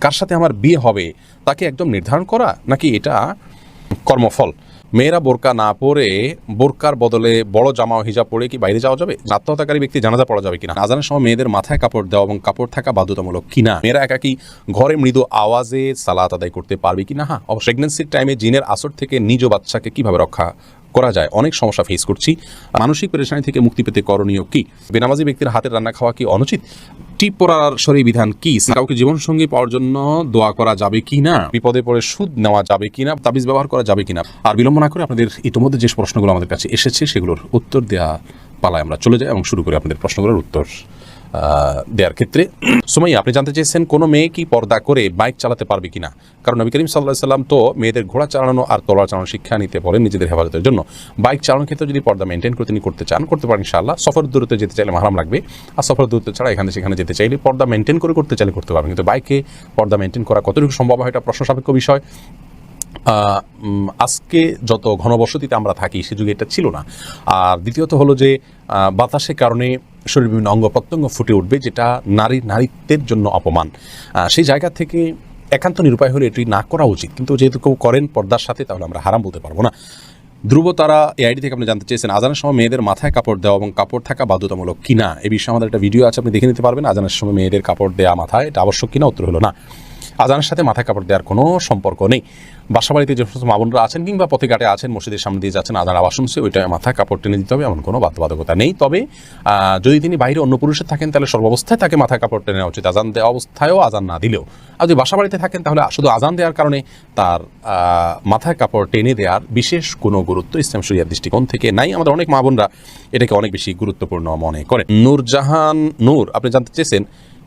কার সাথে আমার বিয়ে হবে, তাকে একদম নির্ধারণ করা, নাকি এটা কর্মফল? মেয়েরা বোরকা না পরে, বোরকার বদলে বড় জামা হিজাব পরে কি বাইরে যাওয়া যাবে? আত্মহত্যাকারী ব্যক্তি জানাজা পড়া যাবে কিনা? আজানের সময় মেয়েদের মাথায় কাপড় দেওয়া এবং কাপড় থাকা বাধ্যতামূলক কিনা? মেয়েরা একাকি ঘরে মৃদু আওয়াজে সালাত আদায় করতে পারবে কিনা? হ্যাঁ প্রেগনেন্সির টাইমে জিনের আসর থেকে নিজ বাচ্চাকে কীভাবে রক্ষা করা যায়? অনেক সমস্যা ফেস করছি। মানসিক পেরেশানি থেকে মুক্তি পেতে করণীয় কি? বেনামাজি ব্যক্তির হাতের রান্না খাওয়া কি অনুচিত? টিপ পড়ার সরি বিধান কি? কাউকে জীবনসঙ্গী পাওয়ার জন্য দোয়া করা যাবে কি না বিপদে পড়ে সুদ নেওয়া যাবে কি না তাবিজ ব্যবহার করা যাবে কিনা? আর বিলম্ব না করে আপনাদের ইতিমধ্যে যে প্রশ্নগুলো আমাদের কাছে এসেছে, সেগুলোর উত্তর দেওয়া পালায় আমরা চলে যাই এবং শুরু করি আপনাদের প্রশ্নগুলোর উত্তর। দেওয়ার ক্ষেত্রে। সময় আপনি জানতে চেয়েছেন কোনো মেয়ে কি পর্দা করে বাইক চালাতে পারবে কিনা? কারণ নবী করিম সাল্লাহ সাল্লাম তো মেয়েদের ঘোড়া চালানো আর তলোয়ার চালানোর শিক্ষা নিতে বলেন নিজেদের হেফাজতের জন্য। বাইক চালানোর ক্ষেত্রে যদি পর্দা মেনটেন করে তিনি করতে চান, করতে পারেন ইনশাআল্লাহ। সফর দূরত্বে যেতে চাইলে মাহারাম লাগবে। আর সফর দূরত্ব ছাড়া এখানে সেখানে যেতে চাইলে পর্দা মেনটেন করে করতে চাইলে করতে পারবেন। কিন্তু বাইকে পর্দা মেনটেন করা কতটুকু সম্ভব হয় এটা প্রশ্ন সাপেক্ষ বিষয়। আজকে যত ঘনবসতিতে আমরা থাকি, সে যুগে এটা ছিল না। আর দ্বিতীয়ত হলো যে বাতাসের কারণে শরীর বিভিন্ন অঙ্গ প্রত্যঙ্গ ফুটে উঠবে, যেটা নারী, নারীত্বের জন্য অপমান। সেই জায়গা থেকে একান্ত নিরুপায় হলে এটি না করা উচিত। কিন্তু যেহেতু কেউ করেন পর্দার সাথে, তাহলে আমরা হারাম বলতে পারব না। ধ্রুব তারা এআইডি থেকে আপনি জানতে চেয়েছেন, আজানের সময় মেয়েদের মাথায় কাপড় দেওয়া এবং কাপড় থাকা বাধ্যতামূলক কিনা? এ বিষয়ে আমাদের একটা ভিডিও আছে, আপনি দেখে নিতে পারবেন, আজানের সময় মেয়েদের কাপড় দেওয়া মাথায়, এটা আবশ্যক কিনা? উত্তর হলো না। আজানের সাথে মাথায় কাপড় দেওয়ার কোনো সম্পর্ক নেই। বাসাবাড়িতে যে সমস্ত মামুনরা আছেন কিংবা পথে ঘাটে আছেন, মসজিদের সামনে দিয়ে যাচ্ছেন, আজান আবাস শুনছে, ওইটা মাথায় কাপড় টেনে দিতে হবে, এমন কোনো বাধ্যবাধকতা নেই। তবে যদি তিনি বাইরে অন্য পুরুষের থাকেন, তাহলে সর্বাবস্থায় তাকে মাথায় কাপড় টেনে নেওয়া উচিত। আজান দেওয়া অবস্থায়ও আজান না দিলেও। আর যদি বাসাবাড়িতে থাকেন, তাহলে শুধু আজান দেওয়ার কারণে তার মাথায় কাপড় টেনে দেওয়ার বিশেষ কোনো গুরুত্ব ইসলাম শরিয়ার দৃষ্টিকোণ থেকে নাই। আমাদের অনেক মা বোনরা এটাকে অনেক বেশি গুরুত্বপূর্ণ মনে করেন। নূরজাহান নূর, আপনি জানতে চেয়েছেন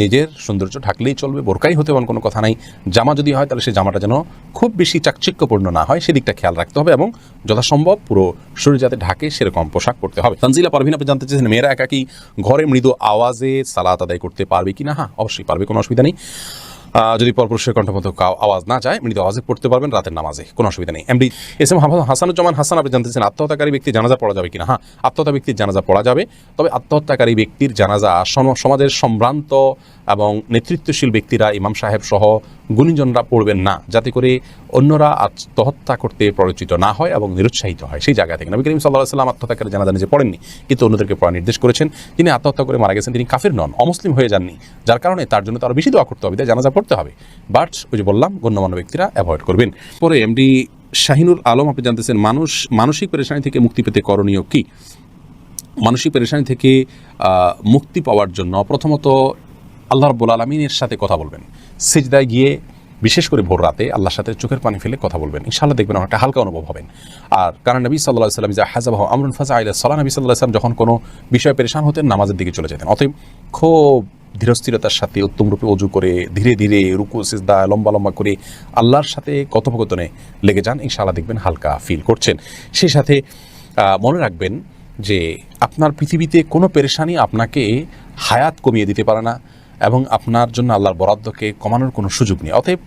নিজের সৌন্দর্য ঢাকলেই চলবে, বোরকাই হতে এমন কোনো কথা নাই। জামা যদি হয়, তাহলে সেই জামাটা যেন খুব বেশি চাকচিক্যপূর্ণ না হয়, সেদিকটা খেয়াল রাখতে হবে এবং যথাসম্ভব পুরো শরীর যাতে ঢাকে, সেরকম পোশাক পরতে হবে। তানজিলা পারভিন, আপনি জানতে চেয়েছেন, মেয়েরা একাকি ঘরে মৃদু আওয়াজে সালাত আদায় করতে পারবে কি না হ্যাঁ অবশ্যই পারবে, কোনো অসুবিধা নেই। যদি পরপুরুষের কণ্ঠমতো আওয়াজ না যায় মৃত আওয়াজে পড়তে পারবেন রাতের নামাজে। কোনো অসুবিধা নেই। MD S M Hasanuzzaman Hasan, আপনি জানতেছেন আত্মহত্যাকারী ব্যক্তি জানাজা পড়া যাবে কিনা? হ্যাঁ আত্মহত্যা ব্যক্তির জানাজা পড়া যাবে। তবে আত্মহত্যাকারী ব্যক্তির জানাজা সম- সমাজের সম্ভ্রান্ত এবং নেতৃত্বশীল ব্যক্তিরা, ইমাম সাহেব সহ গুণীজনরা পড়বেন না, যাতে করে অন্যরা আত্মহত্যা করতে প্ররোচিত না হয় এবং নিরুৎসাহিত হয়। সেই জায়গা থেকে নবী করিম সাল্লাহ সাল্লাম আত্মহত্যাকারী জানাজা নিজে পড়েননি, কিন্তু অন্যদেরকে পড়া নির্দেশ করেছেন। তিনি আত্মহত্যা করে মারা গেছেন, তিনি কাফির নন, অমুসলিম হয়ে যাননি, যার কারণে তার জন্য তার বেশি দোয়া করতে হবে, তাই জানাজা পড়তে হবে। বাট ওই যে বললাম, গণ্যমান্য ব্যক্তিরা অ্যাভয়েড করবেন। পরে এমডি শাহিনুল আলম, আপনি জানতেছেন মানুষ, মানসিক পেরেশানি থেকে মুক্তি পেতে করণীয় কি? মানসিক পেরেশানি থেকে মুক্তি পাওয়ার জন্য প্রথমত আল্লাহ রব্বুল আলমিনের সাথে কথা বলবেন। সিজদায় গিয়ে বিশেষ করে ভোর রাতে আল্লাহর সাথে চোখের পানি ফেলে কথা বলবেন। ইনশাআল্লাহ দেখবেন অনেকটা হালকা অনুভব হবেন আর কারণ নবী সাল্লাহ সাল্লাম যা হাজাবাহ আমরুল ফাজা আইলা সাল্লাহ নবী সাল্লাহ সাল্লাম যখন কোনো বিষয়ে পেরেশান হতেন, নামাজের দিকে চলে যেতেন। অতএব খুব ধীরস্থিরতার সাথে, উত্তম রূপে অজু করে, ধীরে ধীরে রুকু, সিজদা, লম্বা লম্বা করে আল্লাহর সাথে কথোপকথনে লেগে যান, ইনশাআল্লাহ দেখবেন হালকা ফিল করছেন। সেই সাথে মনে রাখবেন যে আপনার পৃথিবীতে কোনো পেরেশানি আপনাকে হায়াত কমিয়ে দিতে পারে না। এবং আপনার জন্য আল্লাহর বরাদ্দকে কমানোর কোনো সুযোগ নেই। অতএব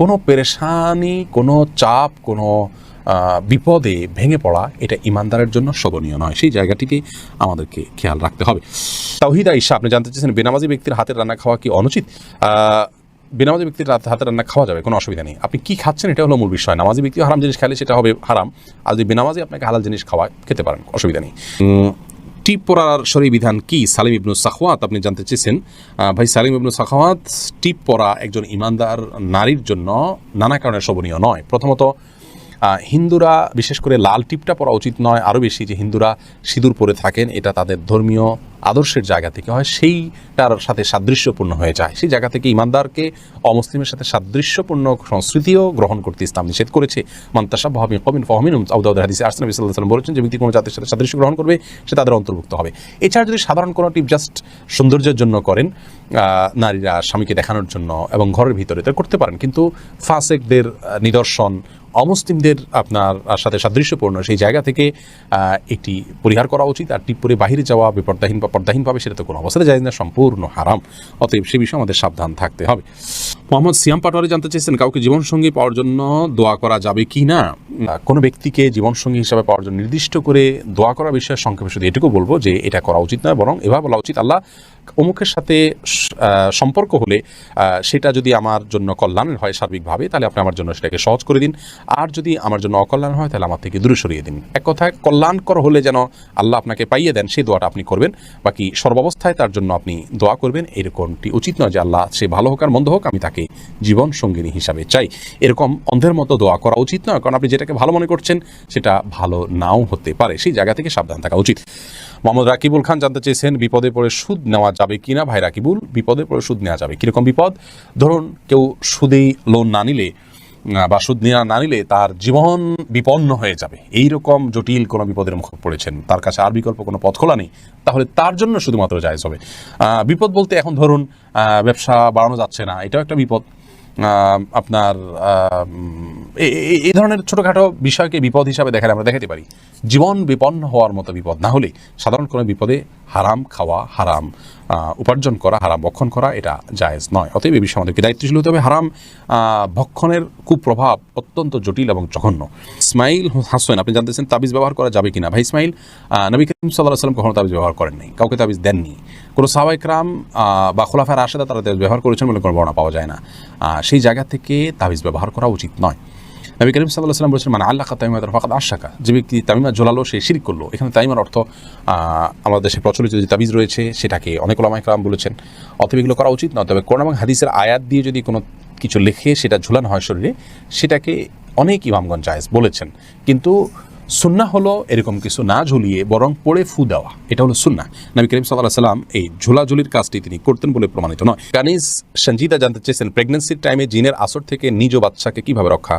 কোনো পেরেশানি, কোনো চাপ, কোনো বিপদে ভেঙে পড়া এটা ইমানদারের জন্য শোভনীয় নয়। সেই জায়গাটিকে আমাদেরকে খেয়াল রাখতে হবে। তাওহিদা ঈশা আপনি জানতে চেয়েছেন বেনামাজি ব্যক্তির হাতের রান্না খাওয়া কি অনুচিত? বেনামাজি ব্যক্তির হাতের রান্না খাওয়া যাবে, কোনো অসুবিধা নেই। আপনি কি খাচ্ছেন এটা হলো মূল বিষয়। নামাজি ব্যক্তি হারাম জিনিস খেলে সেটা হবে হারাম। আর যদি বেনামাজি আপনাকে হালাল জিনিস খাওয়া খেতে পারেন, অসুবিধা নেই। পরার সরি বিধান কি? সালিম ইবনু সাখওয়াত, আপনি জানতে চেয়েছেন। ভাই, সালিম ইবনু সাখওয়াত, টিপ পরা একজন ইমানদার নারীর জন্য নানা কারণে শোভনীয় নয়। প্রথমত হিন্দুরা, বিশেষ করে লাল টিপটা পরা উচিত নয়, আরও বেশি যে হিন্দুরা সিঁদুর পরে থাকেন, এটা তাদের ধর্মীয় আদর্শের জায়গা থেকে হয়, সেইটার সাথে সাদৃশ্যপূর্ণ হয়ে যায়। সেই জায়গা থেকে ইমানদারকে অমুসলিমের সাথে সাদৃশ্যপূর্ণ সংস্কৃতিও গ্রহণ করতে ইসলাম নিষেধ করেছে। মান্তাসা ভাবিন কবিন ফহমিন হাদিসে আসলাম সাল্লাম বলেছেন যে ব্যক্তি কোনো জাতির সাথে সাদৃশ্য গ্রহণ করবে, সে তাদের অন্তর্ভুক্ত হবে। এছাড়া যদি সাধারণ কোনো টিপ জাস্ট সৌন্দর্যের জন্য করেন নারীরা স্বামীকে দেখানোর জন্য এবং ঘরের ভিতরে, তা করতে পারেন। কিন্তু ফাসেকদের নিদর্শন অমুসলিমদের আপনার সাথে সাদৃশ্যপূর্ণ সেই জায়গা থেকে একটি পরিহার করা উচিত আর টিপ পরে বাহিরে যাওয়া বিপর্দাহীন বা পর্দাহীনভাবে সেটা তো কোনো অবস্থাতে যায় না, সম্পূর্ণ হারাম। অতএব সে বিষয়ে আমাদের সাবধান থাকতে হবে। মোহাম্মদ সিয়াম পাটোয়ারি জানতে চেয়েছেন, কাউকে জীবনসঙ্গী পাওয়ার জন্য দোয়া করা যাবে কি না? কোনো ব্যক্তিকে জীবনসঙ্গী হিসাবে পাওয়ার জন্য নির্দিষ্ট করে দোয়া করা বিষয়ে সংক্ষেপে শুধু এটুকু বলব যে এটা করা উচিত নয়, বরং এভাবে বলা উচিত, আল্লাহ অমুকের সাথে সম্পর্ক হলে সেটা যদি আমার জন্য কল্যাণের হয় সার্বিকভাবে, তাহলে আপনি আমার জন্য সেটাকে সহজ করে দিন। আর যদি আমার জন্য অকল্যাণ হয়, তাহলে আমার থেকে দূরে সরিয়ে দিন। এক কথায়, কল্যাণকর হলে যেন আল্লাহ আপনাকে পাইয়ে দেন, সেই দোয়াটা আপনি করবেন। বাকি সর্বাবস্থায় তার জন্য আপনি দোয়া করবেন, এরকমটি উচিত নয় যে আল্লাহ সে ভালো হোক আর মন্দ হোক, আমি তাকে জীবন সঙ্গিনী হিসাবে চাই। এরকম অন্ধের মতো দোয়া করা উচিত নয়, কারণ আপনি যেটাকে ভালো মনে করছেন, সেটা ভালো নাও হতে পারে। সেই জায়গা থেকে সাবধান থাকা উচিত। মোহাম্মদ রাকিবুল খান জানতে চেয়েছেন, বিপদে পড়ে সুদ নেওয়া যাবে কিনা? ভাই রাকিবুল, বিপদে পড়ে সুদ নেওয়া যাবে কীরকম বিপদ? ধরুন কেউ সুদেই লোন না নিলে বা সুদ না নিলে তার জীবন বিপন্ন হয়ে যাবে। এই রকম জটিল কোনো বিপদের মুখে পড়েছেন। তার কাছে আর বিকল্প কোনো পথ খোলা নেই। তাহলে তার জন্য শুধুমাত্র জায়জ হবে। বিপদ বলতে এখন ধরুন ব্যবসা বাড়ানো যাচ্ছে না। এটাও একটা বিপদ। আপনার এই ধরনের ছোটোখাটো বিষয়কে বিপদ হিসাবে দেখালে আমরা দেখাতে পারি। জীবন বিপন্ন হওয়ার মতো বিপদ না হলে সাধারণ কোনো বিপদে হারাম খাওয়া হারাম উপার্জন করা হারাম, ভক্ষণ করা এটা জায়েজ নয়। অতএব এই বিষয়ে আমাদেরকে দায়িত্বশীল হতে হবে। হারাম ভক্ষণের কুপ্রভাব অত্যন্ত জটিল এবং জঘন্য। ইসমাইল হাসেন, আপনি জানতেছেন তাবিজ ব্যবহার করা যাবে কিনা? ভাই ইসমাইল নবী করিম সাল্লাহ সাল্লাম কখনো তাবিজ ব্যবহার করেন নাই। কাউকে তাবিজ দেননি। কোনো সাহাবাই ক্রাম বা খোলাফার আশেদা তারা ব্যবহার করেছেন বলে কোনো বর্ণনা পাওয়া যায় না। সেই জায়গা থেকে তাবিজ ব্যবহার করা উচিত নয়। নবী করিম সাল্লাহ সাল্লাম বলেছেন মানে আল্লাহ তাইমা ফাকাদ আশাকা যে ব্যক্তি তামিমা জোলালো সে শিরিক করল। এখানে তাইমার অর্থ আমাদের দেশে প্রচলিত যে তাবিজ রয়েছে, সেটাকে অনেক ওলামাই কালাম বলেছেন। অতএব এগুলো করা উচিত নয়। তবে কোরআন এবং হাদিসের আয়াত দিয়ে যদি কোনো কিছু লেখে সেটা ঝুলানো হয় শরীরে, সেটাকে অনেক ইমামগঞ্জ জায়েজ বলেছেন। কিন্তু সুন্না হলো এরকম কিছু না ঝুলিয়ে, বরং পড়ে ফু দেওয়া। এটা হলো সুন্না। নবী করিম সাল্লাহ সাল্লাম এই ঝুলাঝুলির কাজটি তিনি করতেন বলে প্রমাণিত নয়। কানিজ সঞ্জিদা জানতে চেয়েছেন প্রেগনেন্সির টাইমে জিনের আসর থেকে নিজ বাচ্চাকে কীভাবে রক্ষা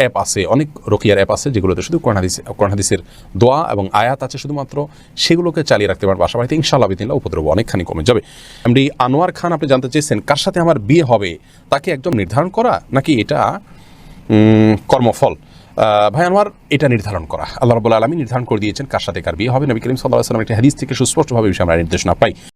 অ্যাপ আছে, অনেক রকিয়ার অ্যাপ আছে যেগুলোতে শুধু কোরআন হাদিস দোয়া এবং আয়াত আছে শুধুমাত্র, সেগুলোকে চালিয়ে রাখতে পারেন বাসা বাড়িতে ইনশাল্লাহ বিদিল্লা উপদ্রব অনেকখানি কমে যাবে। এমডি আনোয়ার খান, আপনি জানতে চেয়েছেন, কার সাথে আমার বিয়ে হবে? তাকে একদম নির্ধারণ করা নাকি এটা কর্মফল? ভাই আনোয়ার, এটা নির্ধারণ করা। আল্লাহ রবুল্লা আলমী নির্ধারণ করে দিয়েছেন কার সাথে কার বিয়ে হবে। নবী করিম সাল্লাহ সাল্লাম একটি হাদিস থেকে সুস্পষ্টভাবে বিষয়ে আমরা নির্দেশনা পাই।